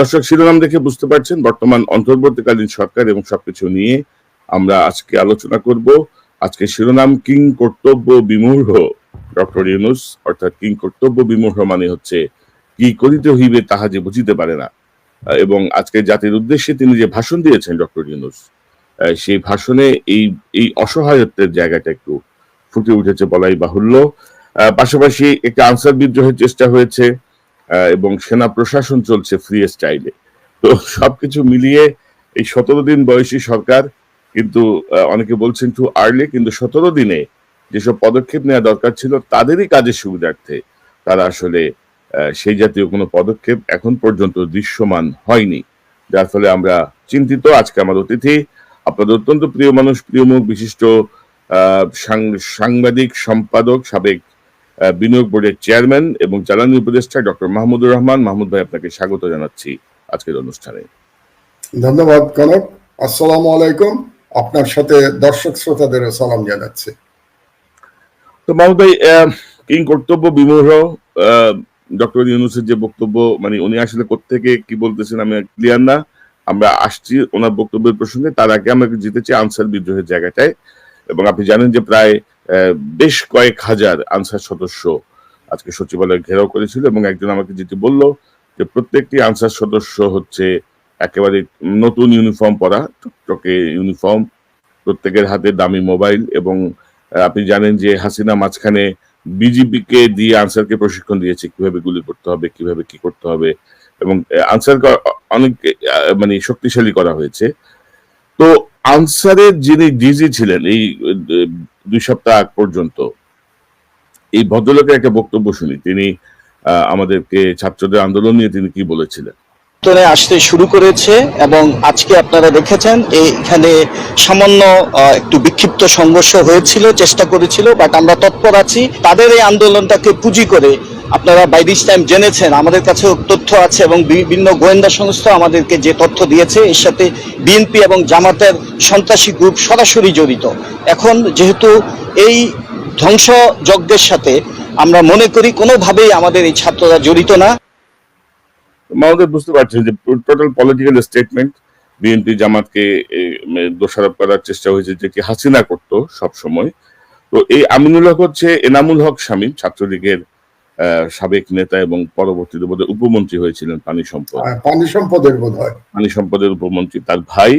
দর্শক, শিরোনাম দেখে বুঝতে পারছেন, বর্তমান অন্তর্বর্তীকালীন সরকার এবং সবকিছু নিয়ে আমরা আজকে আলোচনা করব। আজকে শিরোনাম কিং কর্তব্য বিমূঢ়, ডক্টর ইউনুস, অর্থাৎ কিং কর্তব্য বিমূঢ় মানে হচ্ছে কি করিতে হইবে তাহা যে বুঝিতে পারে না। এবং আজকে জাতির উদ্দেশ্যে তিনি যে ভাষণ দিয়েছেন, ডক্টর ইউনুস সেই ভাষণে এই এই অসহায়ত্বের জায়গাটা একটু ফুটে উঠেছে বলাই বাহুল্য। পাশাপাশি একটা আনসার বিদ্রোহের চেষ্টা হয়েছে। এবং সেনা প্রশাসন চলছে ফ্রি স্টাইলে তো সবকিছু মিলিয়ে এই সতেরো দিন বয়সী সরকার কিন্তু অনেকে বলছেন টু আর্লি কিন্তু সতেরো দিনে যেসব পদক্ষেপ নেওয়া দরকার ছিল, তাদেরই কাজের সুবিধার্থে তারা আসলে সেই জাতীয় কোনো পদক্ষেপ এখন পর্যন্ত দৃশ্যমান হয়নি। যার ফলে আমরা চিন্তিত। আজকে আমার অতিথি, আপনাদের অত্যন্ত প্রিয় মানুষ, প্রিয় মুখ বিশিষ্ট সাংবাদিক, সম্পাদক, সাবেক বিনিয়োগ বোর্ডের চেয়ারম্যান এবং জ্বালানি উপদেষ্টা ডক্টর মাহমুদুর রহমান। মাহমুদ ভাই আপনাকে স্বাগত জানাচ্ছি আজকের অনুষ্ঠানে। ধন্যবাদ কনক। আসসালামু আলাইকুম। আপনার সাথে দর্শক শ্রোতাদের সালাম জানাচ্ছি। তো মাহমুদ ভাই কিং কর্তব্য বিমূঢ়। ডক্টর ইউনুসের যে বক্তব্য মানে উনি আসলে কোত্থেকে কি বলতেছেন আমি ক্লিয়ার না। আমরা আসছি ওনার বক্তব্যের প্রসঙ্গে। তার আগে আমরা জিতেছি আনসার বিদ্রোহের জায়গাটায়। এবং আপনি জানেন যে প্রায় বেশ কয়েক হাজার আনসার সদস্য আজকে সচিবালয় ঘেরাও করেছিল এবং একজন আমাকে যেটি বলল যে প্রত্যেকটি আনসার সদস্য হচ্ছে একেবারে নতুন ইউনিফর্ম পরা, টকটকে ইউনিফর্ম, প্রত্যেকের হাতে দামি মোবাইল এবং আপনি জানেন যে হাসিনা মাঝখানে বিজিবি কে দিয়ে আনসারকে প্রশিক্ষণ দিয়েছে, কীভাবে গুলি করতে হবে, কীভাবে কি করতে হবে এবং আনসারকে অনেক মানে শক্তিশালী করা হয়েছে। তো আনসারের যিনি ডিজি ছিলেন, এই দুই সপ্তাহ আগ পর্যন্ত। এই ভদ্রলোকের একটা বক্তব্য শুনি। তিনি আমাদেরকে ছাত্রদের আন্দোলন নিয়ে তিনি কি বলেছিলেন? উত্তরে আসতে শুরু করেছে এবং আজকে আপনারা দেখেছেন, এখানে সামান্য একটু বিক্ষিপ্ত সংঘর্ষ হয়েছিল, চেষ্টা করেছিল, বাট আমরা তৎপর আছি। তাদের এই আন্দোলনটাকে পুঁজি করে আপনারা বাই দিস টাইম জেনেছেন, আমাদের কাছেও তথ্য আছে এবং বিভিন্ন গোয়েন্দা সংস্থা আমাদেরকে যে তথ্য দিয়েছে, এর সাথে বিএনপি এবং জামাতের সন্ত্রাসী গ্রুপ সরাসরি জড়িত। এখন যেহেতু এই ধ্বংস যজ্ঞের সাথে আমরা মনে করি, কোনোভাবেই আমাদের এই ছাত্ররা জড়িত না। আমাদের বুঝতে পারছেন যে টোটাল পলিটিক্যাল স্টেটমেন্ট বিএনপি জামাতকে দোষারোপ করার চেষ্টা হয়েছে যেটি হাসিনা করত সব সময় তো এই আমিনুল হক হচ্ছে এনামুল হক স্বামী ছাত্রলীগের সাবেক নেতা এবং পরবর্তীতে বোধহয় উপমন্ত্রী হয়েছিলেন পানি সম্পদ। পানি সম্পদের বোধ হয় পানি সম্পদের উপমন্ত্রী তার ভাই।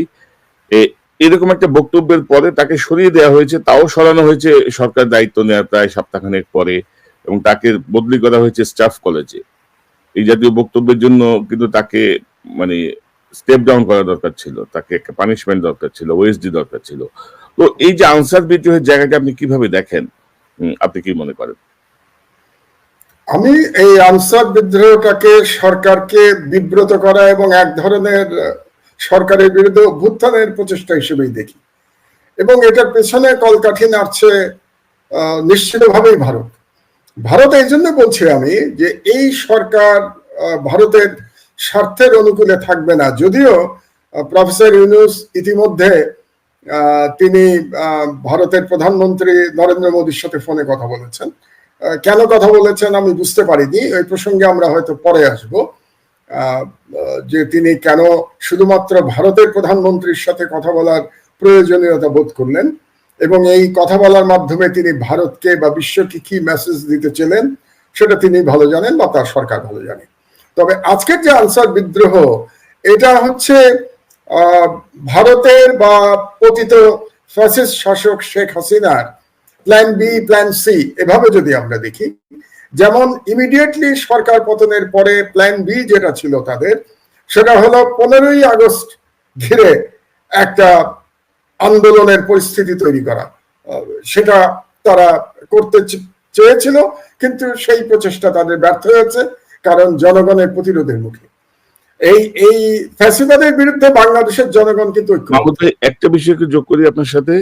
এরকম একটা বক্তব্যের পরে তাকে সরিয়ে দেওয়া হয়েছে তাও সরানো হয়েছে সরকার দায়িত্ব নেওয়ার প্রায় সপ্তাহখানেক পরে এবং তাকে বদলি করা হয়েছে স্টাফ কলেজে। এই জাতীয় বক্তব্যের জন্য কিন্তু তাকে মানে স্টেপ ডাউন করা দরকার ছিল তাকে একটা পানিশমেন্ট দরকার ছিল ওএসডি দরকার ছিল। তো এই যে আনসার বিদ্রোহের জায়গাটা আপনি কীভাবে দেখেন? আপনি কি মনে করেন? আমি এই আনসার বিদ্রোহটাকে সরকারকে বিব্রত করা এবং এক ধরনের সরকারের বিরুদ্ধে অভ্যুত্থানের প্রচেষ্টা হিসেবেই দেখি। এবং এটার পেছনে কলকাঠি নাড়ছে নিশ্চিতভাবেই ভারত। ভারত এই জন্য বলছি আমি যে এই সরকার ভারতের স্বার্থের অনুকূলে থাকবে না। যদিও প্রফেসর ইউনুস ইতিমধ্যে তিনি ভারতের প্রধানমন্ত্রী নরেন্দ্র মোদীর সাথে ফোনে কথা বলেছেন। কেন কথা বলেছেন আমি বুঝতে পারিনি। ওই প্রসঙ্গে আমরা হয়তো পরে আসব। যে তিনি কেন শুধুমাত্র ভারতের প্রধানমন্ত্রীর সাথে কথা বলার প্রয়োজনীয়তা বোধ করলেন এবং এই কথা বলার মাধ্যমে তিনি ভারতকে বা বিশ্বকে কি মেসেজ দিতে চেলেন, সেটা তিনি ভালো জানেন বা তার সরকার ভালো জানে। তবে আজকের যে আনসার বিদ্রোহ, এটা হচ্ছে ভারতের বা পতিত ফ্যাসিস্ট শাসক শেখ হাসিনার প্ল্যান বি প্ল্যান সি এভাবে যদি আমরা দেখি, যেমন ইমিডিয়েটলি সরকার পতনের পরে প্ল্যান বি যেটা ছিল তাদের, সেটা হলো পনেরোই আগস্ট ঘিরে একটা আন্দোলনের পরিস্থিতি তৈরি করা। সেটা তারা করতে চেয়েছিল, কিন্তু সেই প্রচেষ্টা তাদের ব্যর্থ হয়েছে, কারণ জনগণের প্রতিরোধের মুখে। এই এই ফ্যাসিবাদের বিরুদ্ধে বাংলাদেশের জনগণ কিন্তু একটা বিষয়কে যোগ করি আপনার সাথে।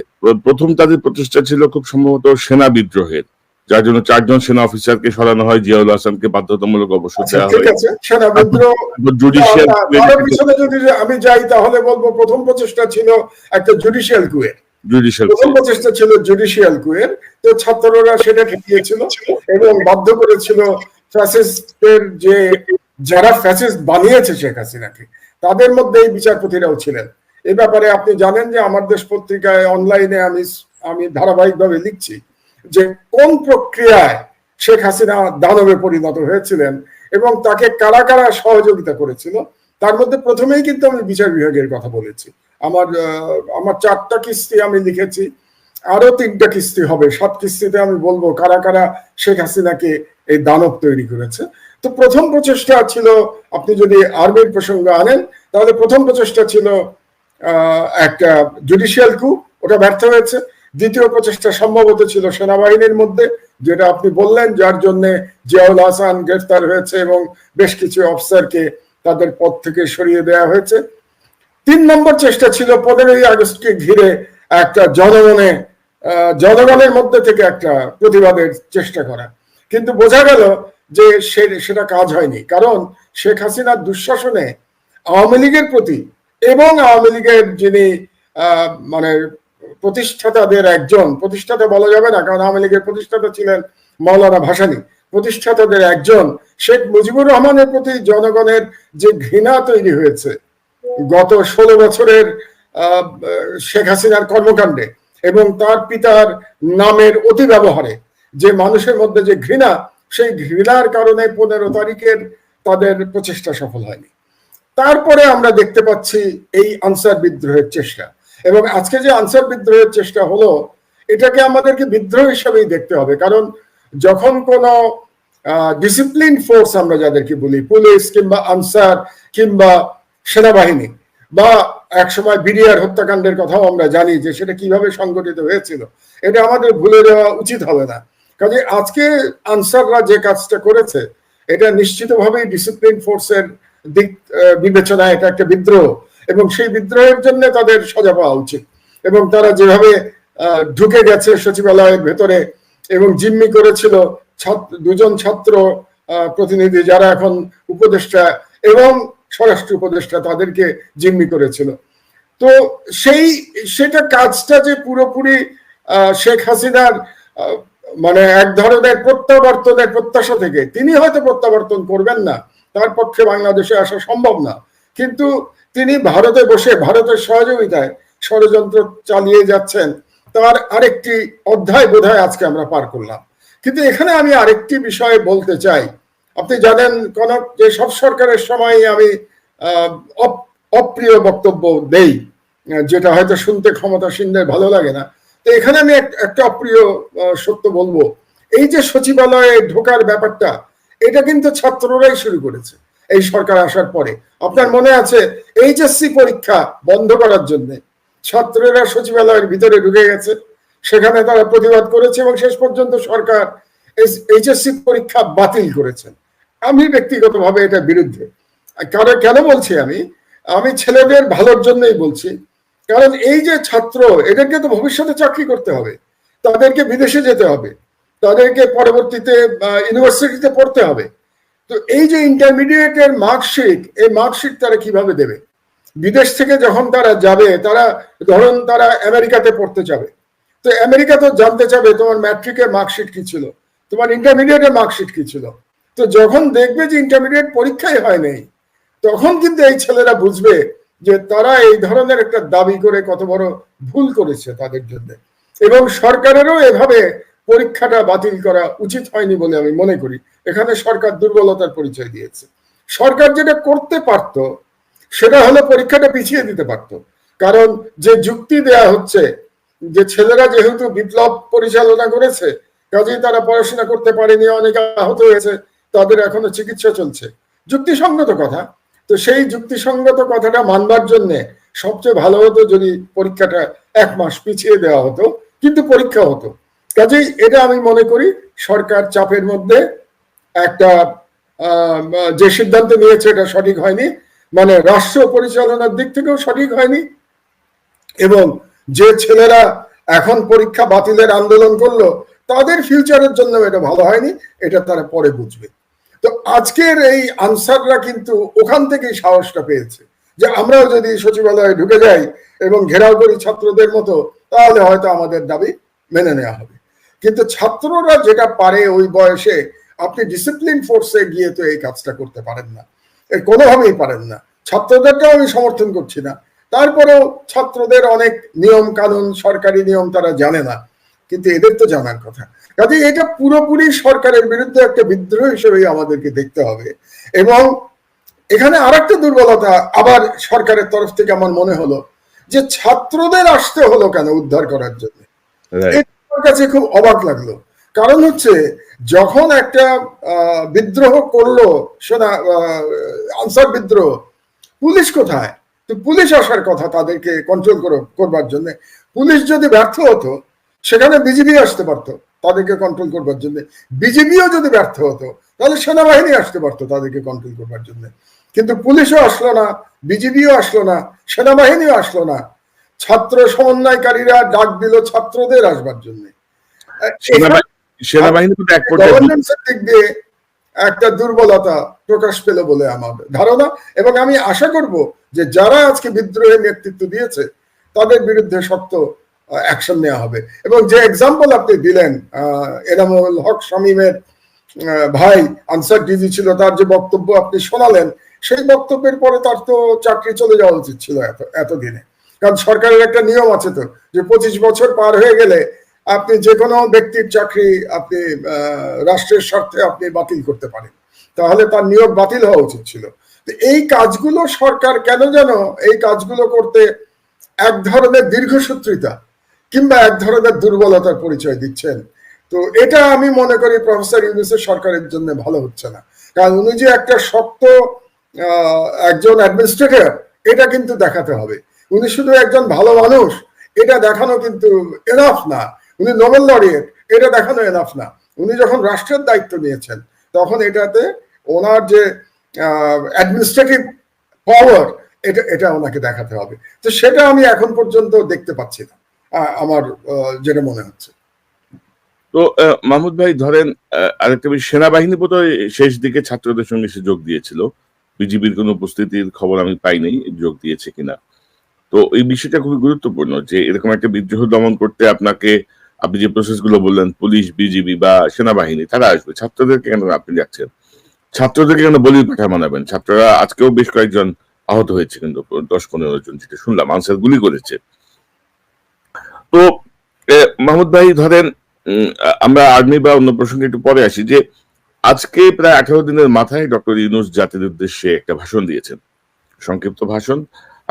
প্রথম তাদের প্রচেষ্টা ছিল খুব সম্ভবত সেনা বিদ্রোহের যার জন্য চারজন সেনা অফিসারকে সরানো হয় জিয়াউল হাসানকে বাধ্যতামূলক অবসর আচ্ছা দেওয়া ঠিক হয়। সেনা বিদ্রোহ। জুডিশিয়াল যদি আমি যাই তাহলে বলব প্রথম প্রচেষ্টা ছিল একটা জুডিশিয়াল কুয়ের জুডিশিয়াল প্রথম প্রচেষ্টা ছিল জুডিশিয়াল কুয়ের তো ছাত্ররা সেটা ঠেকিয়েছিল এবং বাধ্য করেছিল ফ্যাসিস্টের যে যারা ফ্যাসিস্ট বানিয়েছে শেখ হাসিনাকে, তাদের মধ্যে এই বিচারপতিরাও ছিলেন। এ ব্যাপারে আপনি জানেন যে আমার দেশ পত্রিকায় অনলাইনে আমি আমি ধারাবাহিকভাবে লিখছি যে কোন প্রক্রিয়ায় শেখ হাসিনা দানবে পরিণত হয়েছিলেন এবং তাকে কারা কারা সহযোগিতা করেছিল, তার মধ্যে প্রথমেই কিন্তু আমি বিচার বিভাগের কথা বলেছি। আমার আমার চারটা কিস্তি আমি লিখেছি আরও তিনটা কিস্তি হবে, সাত কিস্তিতে আমি বলব কারা কারা শেখ হাসিনাকে এই দানব তৈরি করেছে। তো প্রথম প্রচেষ্টা ছিল, আপনি যদি আর্মির প্রসঙ্গ আনেন, তাহলে প্রথম প্রচেষ্টা ছিল একটা জুডিশিয়াল কু ওটা ব্যর্থ হয়েছে। দ্বিতীয় প্রচেষ্টা সম্ভবত ছিল সেনাবাহিনীর মধ্যে, যেটা আপনি বললেন, যার জন্য জিয়াউল হাসান গ্রেফতার হয়েছে এবং বেশ কিছু অফিসারকে তাদের পদ থেকে সরিয়ে দেওয়া হয়েছে। তিন নম্বর চেষ্টা ছিল, পনেরোই আগস্টকে ঘিরে একটা জনগণে জনগণের মধ্যে থেকে একটা প্রতিবাদের চেষ্টা করা। কিন্তু বোঝা গেল যে সেটা কাজ হয়নি। কারণ শেখ হাসিনার দুঃশাসনে আওয়ামী লীগের প্রতি এবং আওয়ামী লীগের যিনি মানে প্রতিষ্ঠাতাদের একজন, প্রতিষ্ঠাতা বলা যাবে না, কারণ আওয়ামী লীগের প্রতিষ্ঠাতা ছিলেন মাওলানা ভাসানী। প্রতিষ্ঠাতাদের একজন শেখ মুজিবুর রহমানের প্রতি জনগণের যে ঘৃণা তৈরি হয়েছে গত ষোলো বছরের শেখ হাসিনার কর্মকাণ্ডে এবং তার পিতার নামের অতি ব্যবহারে যে মানুষের মধ্যে যে ঘৃণা সেই ঘৃণার কারণে পনেরো তারিখের তাদের প্রচেষ্টা সফল হয়নি। তারপরে আমরা দেখতে পাচ্ছি এই আনসার বিদ্রোহের চেষ্টা। এবং আজকে যে আনসার বিদ্রোহের চেষ্টা হলো, এটাকে আমাদেরকে বিদ্রোহ হিসাবেই দেখতে হবে। কারণ যখন কোনো ডিসিপ্লিন ফোর্স আমরা যাদেরকে বলি পুলিশ কিংবা আনসার কিংবা সেনাবাহিনী বা একসময় বিডিআর হত্যাকাণ্ডের কথাও আমরা জানি যে সেটা কীভাবে সংগঠিত হয়েছিল, এটা আমাদের ভুলে দেওয়া উচিত হবে না। কাজে আজকে আনসাররা যে কাজটা করেছে, এটা নিশ্চিতভাবেই ডিসিপ্লিন ফোর্সের দিক বিবেচনায় এটা একটা বিদ্রোহ। এবং সেই বিদ্রোহের জন্য তাদের সাজা পাওয়া উচিত। এবং তারা যেভাবে ঢুকে গেছে সচিবালয়ের ভেতরে এবং জিম্মি করেছিল দুজন ছাত্র প্রতিনিধি যারা এখন উপদেষ্টা এবং স্বরাষ্ট্র উপদেষ্টা তাদেরকে জিম্মি করেছিল। তো সেই, সেটা কাজটা যে পুরোপুরি শেখ হাসিনার মানে এক ধরনের প্রত্যাবর্তনের প্রত্যাশা থেকে। তিনি হয়তো প্রত্যাবর্তন করবেন না, তার পক্ষে বাংলাদেশে আসা সম্ভব না। কিন্তু তিনি ভারতে বসে ভারতের সহযোগিতায় ষড়যন্ত্র চালিয়ে যাচ্ছেন, তার আরেকটি অধ্যায় বোধহয় আজকে আমরা পার করলাম। কিন্তু এখানে আমি আরেকটি বিষয়ে বলতে চাই। আপনি জানেন কোন যে সব সরকারের সময় আমি অপ্রিয় বক্তব্য দেই, যেটা হয়তো শুনতে ক্ষমতাসীনদের ভালো লাগে না। তো এখানে আমি একটা অপ্রিয় সত্য বলব। এই যে সচিবালয়ে ঢোকার ব্যাপারটা, এটা কিন্তু ছাত্ররাই শুরু করেছে এই সরকার আসার পরে। আপনার মনে আছে এইচএসসি পরীক্ষা বন্ধ করার জন্য ছাত্ররা সচিবালয়ের ভিতরে ঢুকে গেছে? সেখানে তারা প্রতিবাদ করেছে এবং শেষ পর্যন্ত সরকার এইচএসসি পরীক্ষা বাতিল করেছেন। আমি ব্যক্তিগতভাবে এটা বিরুদ্ধে। কারণ কেন বলছি আমি? আমি ছেলেদের ভালোর জন্যই বলছি। কারণ এই যে ছাত্র, এদেরকে তো ভবিষ্যতে চাকরি করতে হবে। তাদেরকে বিদেশে যেতে হবে। তাদেরকে পরবর্তীতে ইউনিভার্সিটিতে পড়তে হবে। তো এই যে ইন্টারমিডিয়েটের মার্কশিট এই মার্কশিট তারা কীভাবে দেবে? বিদেশ থেকে যখন তারা যাবে, তারা, ধরুন তারা আমেরিকাতে পড়তে যাবে। তো আমেরিকা তো জানতে চাবে তোমার ম্যাট্রিকের মার্কশিট কি ছিল? তোমার ইন্টারমিডিয়েটের মার্কশিট কি ছিল? তো যখন দেখবে যে ইন্টারমিডিয়েট পরীক্ষাই হয় নাই, তখন কিন্তু এই ছেলেরা বুঝবে যে তারা এই ধরনের একটা দাবি করে কত বড় ভুল করেছে তাদের জন্য। এবং সরকারেরও এভাবে পরীক্ষাটা বাতিল করা উচিত হয়নি বলে আমি মনে করি। এখানে সরকার দুর্বলতার পরিচয় দিয়েছে। সরকার যেটা করতে পারত, সেটা হলো পরীক্ষাটা পিছিয়ে দিতে পারত। কারণ যে যুক্তি দেয়া হচ্ছে, যে ছেলেরা যেহেতু বিপ্লব পরিচালনা করেছে, কাজেই তারা পড়াশোনা করতে পারেনি, অনেকে আহত হয়েছে, তাদের এখনও চিকিৎসা চলছে। যুক্তিসঙ্গত কথা তো সেই যুক্তিসঙ্গত কথাটা মানবার জন্য সবচেয়ে ভালো হতো যদি পরীক্ষাটা এক মাস পিছিয়ে দেওয়া হতো, কিন্তু পরীক্ষা হতো। কাজেই এটা আমি মনে করি সরকার চাপের মধ্যে একটা যে সিদ্ধান্ত নিয়েছে এটা সঠিক হয়নি মানে রাষ্ট্র পরিচালনার দিক থেকেও সঠিক হয়নি এবং যে ছেলেরা এখন পরীক্ষা বাতিলের আন্দোলন করল, তাদের ফিউচারের জন্য এটা ভালো হয়নি, এটা তারা পরে বুঝবে। তো আজকের এই আনসাররা কিন্তু ওখান থেকেই সাহসটা পেয়েছে যে আমরাও যদি সচিবালয়ে ঢুকে যাই এবং ঘেরাও করি ছাত্রদের মতো, তাহলে হয়তো আমাদের দাবি মেনে নেওয়া হবে। কিন্তু ছাত্ররা যেটা পারে ওই বয়সে, আপনি ডিসিপ্লিন ফোর্সে গিয়ে তো এই কাজটা করতে পারেন না। এ কোনোভাবেই পারেন না। ছাত্রদেরটাও আমি সমর্থন করছি না। তারপরেও ছাত্রদের অনেক নিয়ম কানুন, সরকারি নিয়ম তারা জানে না। কিন্তু এদের তো জানার কথা। কাজে এটা পুরোপুরি সরকারের বিরুদ্ধে একটা বিদ্রোহ হিসেবেই আমাদেরকে দেখতে হবে। এবং এখানে আর একটা দুর্বলতা আবার সরকারের তরফ থেকে আমার মনে হলো যে ছাত্রদের আসতে হলো কেন উদ্ধার করার জন্য? আমার কাছে খুব অবাক লাগল। কারণ হচ্ছে যখন একটা আহ, বিদ্রোহ করল সেনা আনসার বিদ্রোহ পুলিশ কোথায়? তো পুলিশ আসার কথা তাদেরকে কন্ট্রোল করবার জন্য। পুলিশ যদি ব্যর্থ হতো সেখানে বিজিবি আসতে পারতো তাদেরকে কন্ট্রোল করবার জন্য। বিজিবিও যদি ব্যর্থ হতো তাহলে সেনাবাহিনী আসতে পারতো তাদেরকে কন্ট্রোল করবার জন্য। কিন্তু পুলিশও আসলো না বিজিবিও আসলো না সেনাবাহিনীও আসলো না। ছাত্র সমন্বয়কারীরা ডাক দিল ছাত্রদের আসবার জন্য। গভর্নেন্সের দিক দিয়ে একটা দুর্বলতা প্রকাশ পেল বলে আমার ধারণা। এবং আমি আশা করব যে যারা আজকে বিদ্রোহের নেতৃত্ব দিয়েছে তাদের বিরুদ্ধে শক্ত অ্যাকশন নেওয়া হবে। এবং যে এক্সাম্পল আপনি দিলেন এনামুল হক শামীমের ভাই আনসার ডিজি ছিল, তার যে বক্তব্য আপনি শোনালেন, সেই বক্তব্যের পরে তার তো চাকরি চলে যাওয়া উচিত ছিল এত, এতদিনে। কারণ সরকারের একটা নিয়ম আছে তো, যে পঁচিশ বছর পার হয়ে গেলে আপনি যে কোনো ব্যক্তির চাকরি আপনি রাষ্ট্রের স্বার্থে আপনি বাতিল করতে পারেন। তাহলে তার নিয়োগ বাতিল হওয়া উচিত ছিল। এই কাজগুলো সরকার কেন যেন, এই কাজগুলো করতে এক ধরনের দীর্ঘসূত্রিতা কিংবা এক ধরনের দুর্বলতার পরিচয় দিচ্ছেন। তো এটা আমি মনে করি প্রফেসর ইউনুসের সরকারের জন্য ভালো হচ্ছে না। কারণ উনি যে একটা শক্ত একজন অ্যাডমিনিস্ট্রেটর, এটা কিন্তু দেখাতে হবে। উনি শুধু একজন ভালো মানুষ, এটা দেখানো কিন্তু এনাফ না। উনি নোবেল লরিয়েট এটা দেখানো এনাফ না। উনি যখন রাষ্ট্রের দায়িত্ব নিয়েছেন, তখন এটাতে ওনার যে অ্যাডমিনিস্ট্রেটিভ পাওয়ার এটা এটা ওনাকে দেখাতে হবে। তো সেটা আমি এখন পর্যন্ত দেখতে পাচ্ছি না। আমার যেটা মনে হচ্ছে। তো মাহমুদ ভাই, ধরেন আরেকটা বিষয়, সেনাবাহিনী বোধহয় শেষ দিকে ছাত্রদের সঙ্গে সে যোগ দিয়েছিল। বিজিবির কোনো উপস্থিতির খবর আমি পাইনি, যোগ দিয়েছে কিনা। তো এই বিষয়টা খুবই গুরুত্বপূর্ণ যে, এরকম একটা বিদ্রোহ দমন করতে আপনাকে, আপনি যে প্রসেসগুলো বললেন, পুলিশ, বিজিবি বা সেনাবাহিনী, তারা আসবে। ছাত্রদেরকে কেন আপনি যাচ্ছেন? ছাত্রদেরকে কেন বলির পাঠা মানাবেন? ছাত্ররা আজকেও বেশ কয়েকজন আহত হয়েছে কিন্তু দশ পনেরো জন, যেটা শুনলাম। আনসার গুলি করেছে। তো মাহমুদ ভাই ধরেন আমরা আর্মি বা অন্য প্রসঙ্গে একটু পরে আসি যে, আজকে প্রায় আঠারো দিনের মাথায় ডক্টর ইউনুস জাতির উদ্দেশ্যে একটা ভাষণ দিয়েছেন। সংক্ষিপ্ত ভাষণ।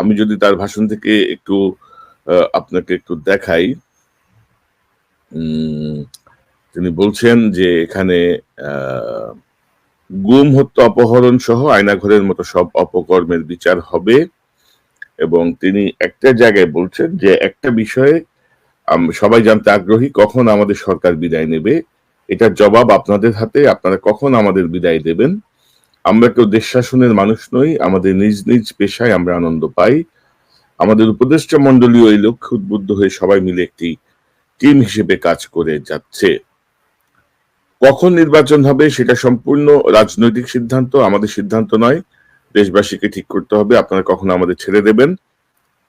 আমি যদি তার ভাষণ থেকে একটু আপনাকে একটু দেখাই। তিনি বলছেন যে এখানে গুম, হত্যা, অপহরণ সহ আয়নাঘরের মতো সব অপকর্মের বিচার হবে। এবং তিনি একটা জায়গায় বলছেন যে একটা বিষয়ে সবাই জানতে আগ্রহী কখন আমাদের সরকার বিদায় নেবে। এটার জবাব আপনাদের হাতে, আপনারা কখন আমাদের বিদায় দেবেন? আমরা কেউ দেশ শাসনের মানুষ নই, আমাদের নিজ নিজ পেশায় আমরা আনন্দ পাই। আমাদের উপদেষ্টা মন্ডলীয় এই লক্ষ্যে উদ্বুদ্ধ হয়ে সবাই মিলে একটি টিম হিসেবে কাজ করে যাচ্ছে। কখন নির্বাচন হবে সেটা সম্পূর্ণ রাজনৈতিক সিদ্ধান্ত, আমাদের সিদ্ধান্ত নয়। দেশবাসীকে ঠিক করতে হবে, আপনারা কখন আমাদের ছেড়ে দেবেন।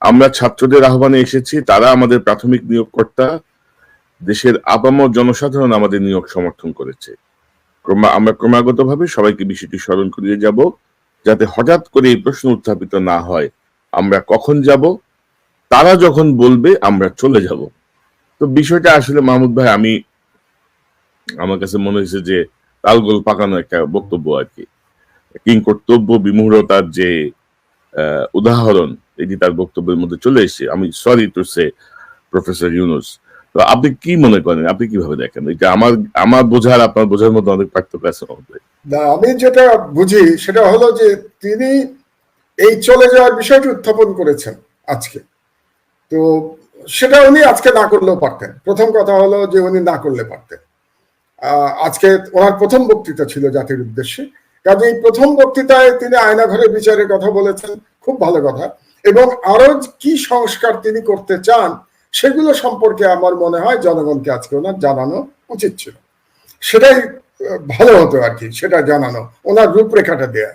আমরা ছাত্রদের আহ্বানে এসেছি, তারা আমাদের প্রাথমিক নিয়োগকর্তা। দেশের আপামর জনসাধারণ আমাদের নিয়োগ সমর্থন করেছে। আমরা ক্রমাগতভাবে সবাইকে বিষয়টি স্মরণ করিয়ে যাব, যাতে হঠাৎ করে এই প্রশ্ন উত্থাপিত না হয়, আমরা কখন যাব, তারা যখন বলবে, আমরা চলে যাব। তো বিষয়টা আসলে মাহমুদ ভাই, আমি, আমার কাছে মনে হয়েছে যে তালগোল পাকানো একটা বক্তব্য আর কি। কিং কর্তব্য বিমূঢ়তার যে উদাহরণ এটি তার বক্তব্যের মধ্যে চলে এসেছে আমি sorry to say professor Yunus তো আপনি কি মনে করেন? আপনি কীভাবে দেখেন? এটা আমার আমার বোঝার, আপনার বোঝার মধ্যে অনেক পার্থক্য আছে না, আমি যেটা বুঝি সেটা হলো যে তিনি এই চলে যাওয়ার বিষয়টি উত্থাপন করেছেন আজকে। তো সেটা উনি আজকে না করলেও পারতেন। প্রথম কথা হলো যে উনি না করলে পারতেন। আজকে ওনার প্রথম বক্তৃতা ছিল জাতির উদ্দেশ্যে। কাজে এই প্রথম বক্তৃতায় তিনি আয়নাঘরের বিচারের কথা বলেছেন। খুব ভালো কথা। এবং আরও কি সংস্কার তিনি করতে চান, সেগুলো সম্পর্কে আমার মনে হয় জনগণকে আজকে ওনার জানানো উচিত ছিল। সেটাই ভালো হতো আর কি, সেটা জানানো, ওনার রূপরেখাটা দেয়া।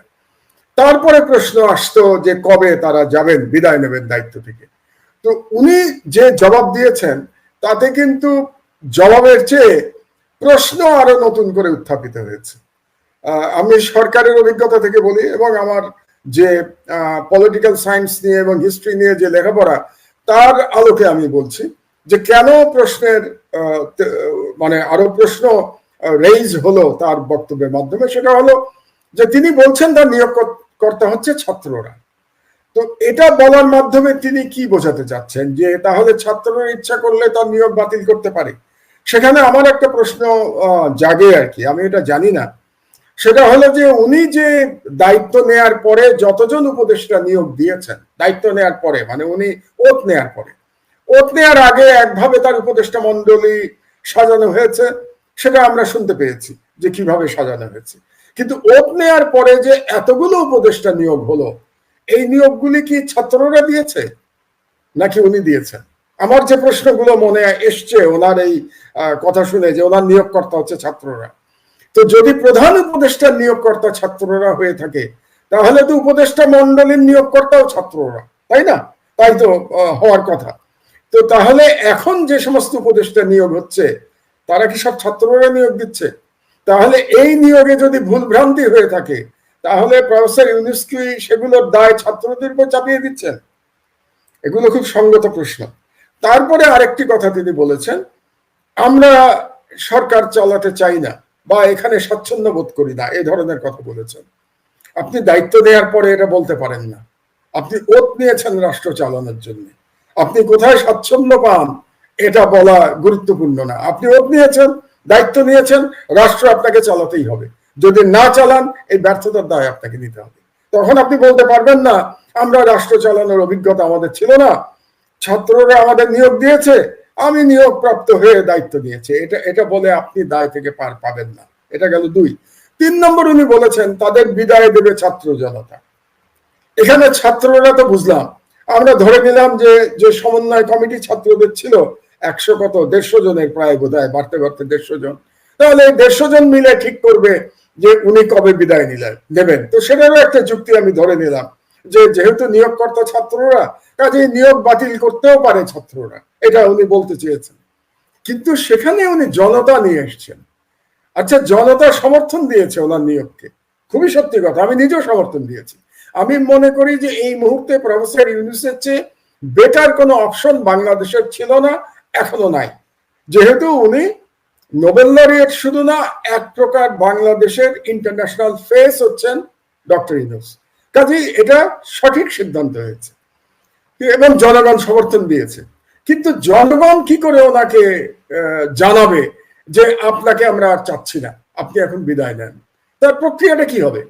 তারপরে প্রশ্ন আসতো যে কবে তারা যাবেন, বিদায় নেবেন দায়িত্ব থেকে। তো উনি যে জবাব দিয়েছেন, তাতে কিন্তু জবাবের চেয়ে প্রশ্ন আরও নতুন করে উত্থাপিত হয়েছে। আমি সরকারের অভিজ্ঞতা থেকে বলি এবং আমার যে পলিটিক্যাল সায়েন্স নিয়ে এবং হিস্ট্রি নিয়ে যে লেখাপড়া, তার আলোকে আমি বলছি যে কেন প্রশ্নের মানে আরও প্রশ্ন রেইজ হলো তার বক্তব্যের মাধ্যমে? সেটা হলো যে তিনি বলছেন তার নিয়োগকর্তা হচ্ছে ছাত্ররা। তো এটা বলার মাধ্যমে তিনি কি বোঝাতে চাচ্ছেন? যে তাহলে ছাত্ররা ইচ্ছা করলে তার নিয়োগ বাতিল করতে পারে? সেখানে আমার একটা প্রশ্ন জাগে আর কি। আমি এটা জানি না। সেটা হলো যে উনি যে দায়িত্ব নেয়ার পরে যতজন উপদেষ্টা নিয়োগ দিয়েছেন, দায়িত্ব নেয়ার পরে মানে উনি ওত নেয়ার পরে, ওত নেয়ার আগে একভাবে তার উপদেষ্টা মন্ডলী সাজানো হয়েছে, সেটা আমরা শুনতে পেয়েছি যে কীভাবে সাজানো হয়েছে। কিন্তু ওত নেয়ার পরে যে এতগুলো উপদেষ্টা নিয়োগ হলো, এই নিয়োগগুলি কি ছাত্ররা দিয়েছে নাকি উনি দিয়েছেন? আমার যে প্রশ্নগুলো মনে এসছে ওনার এই কথা শুনে যে ওনার নিয়োগকর্তা হচ্ছে ছাত্ররা। তো যদি প্রধান উপদেষ্টা নিয়োগকর্তা ছাত্ররা হয়ে থাকে, তাহলে তো উপদেষ্টা মন্ডলীর নিয়োগকর্তাও ছাত্ররা, তাই না? তাই তো হওয়ার কথা। তো তাহলে এখন যে সমস্ত উপদেষ্টা নিয়োগ হচ্ছে, তারা কি সব ছাত্ররা নিয়োগ দিচ্ছে? তাহলে এই নিয়োগে যদি ভুলভ্রান্তি হয়ে থাকে, তাহলে প্রফেসর ইউনুস কি সেগুলোর দায় ছাত্রদের উপর চাপিয়ে দিচ্ছেন? এগুলো খুব সঙ্গত প্রশ্ন। তারপরে আরেকটি কথা তিনি বলেছেন, আমরা সরকার চালাতে চাই না। বা এখানে স্বাচ্ছন্দ্য বোধ করি না এই ধরনের কথা বলেছেন। আপনি দায়িত্ব দেওয়ার পরে এটা বলতে পারেন না। আপনি ওত নিয়েছেন রাষ্ট্র চালানোর জন্য। আপনি কোথায় স্বাচ্ছন্দ্য পান এটা বলা গুরুত্বপূর্ণ না। আপনি ওত নিয়েছেন, দায়িত্ব নিয়েছেন, রাষ্ট্র আপনাকে চালাতেই হবে। যদি না চালান, এই ব্যর্থতার দায় আপনাকে নিতে হবে। তখন আপনি বলতে পারবেন না, আমরা রাষ্ট্র চালানোর অভিজ্ঞতা আমাদের ছিল না। ছাত্ররা আমাদের নিয়োগ দিয়েছে আমি নিয়োগ প্রাপ্ত হয়ে দায়িত্ব নিয়েছি। এটা এটা বলে আপনি দায় থেকে পার পাবেন না। এটা গেল দুই। তিন নম্বর উনি বলেছেন, তাদের বিদায় দেবে ছাত্র জনতা। এখানে ছাত্ররা তো বুঝলাম। আমরা ধরে নিলাম যে যে সমন্বয় কমিটি ছাত্রদের ছিল, একশো কত, দেড়শো জনের প্রায় বোধ হয় বাড়তে বাড়তে দেড়শো জন। তাহলে দেড়শো জন মিলে ঠিক করবে যে উনি কবে বিদায় নিলেন, নেবেন। তো সেটারও একটা যুক্তি আমি ধরে নিলাম। যে যেহেতু নিয়োগকর্তা ছাত্ররা কাজে নিয়োগ বাতিল করতেও পারে ছাত্ররা। এটা উনি বলতে চেয়েছেন। কিন্তু সেখানে উনি জনতা নিয়ে এসছেন। আচ্ছা জনতা সমর্থন দিয়েছে ওনার নিয়োগকে। খুবই সত্যি কথা, আমি নিজেও সমর্থন দিয়েছি। আমি মনে করি যে এই মুহূর্তে প্রফেসর ইউনুসের চেয়ে বেটার কোনো অপশন বাংলাদেশের ছিল না, এখনও নাই। যেহেতু উনি নোবেল লরিয়েট শুধু না, এক প্রকার বাংলাদেশের ইন্টারন্যাশনাল ফেস হচ্ছেন ডক্টর ইউনুস। কাজেই এটা সঠিক সিদ্ধান্ত হয়েছে। এবং জনগণ সমর্থন দিয়েছে। কিন্তু জনগণ কি করে ওনাকে জানাবে যে আপনাকে আমরা আর চাচ্ছি না, আপনি এখন বিদায় নেন? তার প্রক্রিয়াটা কি হবে?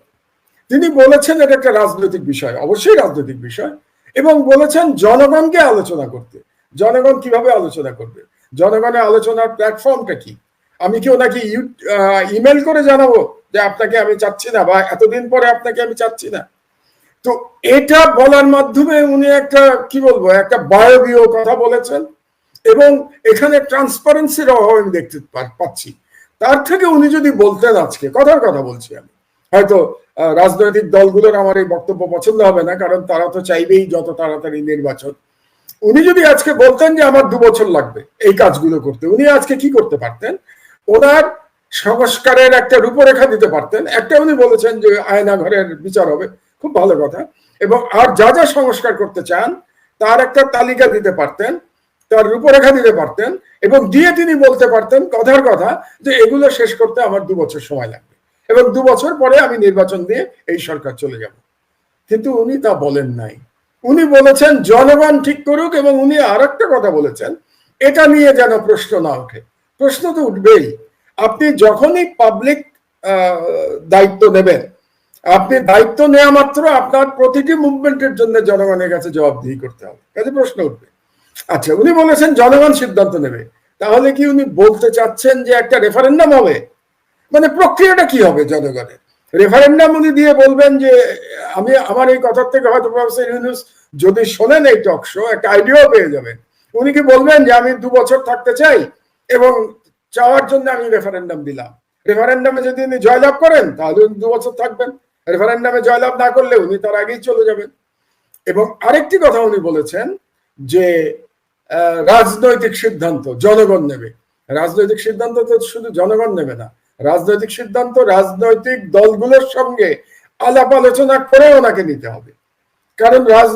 তিনি বলেছেন এটা একটা রাজনৈতিক বিষয়, অবশ্যই রাজনৈতিক বিষয়। এবং বলেছেন জনগণকে আলোচনা করতে। জনগণ কীভাবে আলোচনা করবে? জনগণের আলোচনার প্ল্যাটফর্মটা কি? আমি কি ওনাকে ইমেল করে জানাব যে আপনাকে আমি চাচ্ছি না বা এতদিন পরে আপনাকে আমি চাচ্ছি না? তো এটা বলার মাধ্যমে উনি একটা, কি বলব, একটা বায়বীয় কথা বলেছেন এবং এখানে ট্রান্সপারেন্সির অভাব আমি দেখতে পাচ্ছি। তার থেকে উনি যদি বলতেন আজকে, কথার কথা বলছি আমি। হয়তো রাজনৈতিক দলগুলোর আমার এই বক্তব্য পছন্দ হবে না, কারণ তারা তো চাইবেই যত তাড়াতাড়ি নির্বাচন। উনি যদি আজকে বলতেন যে আমার দু বছর লাগবে এই কাজগুলো করতে, উনি আজকে কি করতে পারতেন? ওনার সংস্কারের একটা রূপরেখা দিতে পারতেন। একটা উনি বলেছেন যে আয়না ঘরের বিচার হবে। খুব ভালো কথা। এবং আর যা যা সংস্কার করতে চান, তার একটা তালিকা দিতে পারতেন, তার রূপরেখা দিতে পারতেন এবং দিয়ে তিনি বলতে পারতেন কথার কথা যে এগুলো শেষ করতে আমার দু বছর সময় লাগবে। এবং দু বছর পরে আমি নির্বাচন দিয়ে এই সরকার চলে যাব। কিন্তু উনি তা বলেন নাই। উনি বলেছেন, জনগণ ঠিক করুক, এবং উনি আর একটা কথা বলেছেন, এটা নিয়ে যেন প্রশ্ন না ওঠে। প্রশ্ন তো উঠবেই। আপনি যখনই পাবলিক দায়িত্ব নেবেন আপনি দায়িত্ব নেওয়া মাত্র আপনার প্রতিটি মুভমেন্টের জন্য জনগণের কাছে জবাবদিহি করতে হবে। কাজে প্রশ্ন উঠবে। আচ্ছা উনি বলেছেন জনগণ সিদ্ধান্ত নেবে। তাহলে কি উনি বলতে চাচ্ছেন যে একটা রেফারেন্ডাম হবে? মানে প্রক্রিয়াটা কি হবে জনগণের? রেফারেন্ডাম উনি দিয়ে বলবেন যে, আমি আমার এই কথার থেকে হয়তো ইউনুস যদি শোনেন এই টক শো একটা আইডিয়াও পেয়ে যাবেন। উনি কি বলবেন যে, আমি দু বছর থাকতে চাই এবং চাওয়ার জন্য আমি রেফারেন্ডাম দিলাম। রেফারেন্ডামে যদি উনি জয়লাভ করেন, তাহলে উনি দু বছর থাকবেন। রেফারেন্ডামে জয়লাভ না করলে উনি তার আগেই চলে যাবেন। এবং আরেকটি কথা উনি বলেছেন যে রাজনৈতিক সিদ্ধান্ত জনগণ নেবে। রাজনৈতিক সিদ্ধান্ত তো শুধু জনগণ নেবে না, রাজনৈতিক সিদ্ধান্ত রাজনৈতিক দলগুলোর সঙ্গে আলাপ আলোচনা করে ওনাকে নিতে হবে। কারণ রাজনৈতিক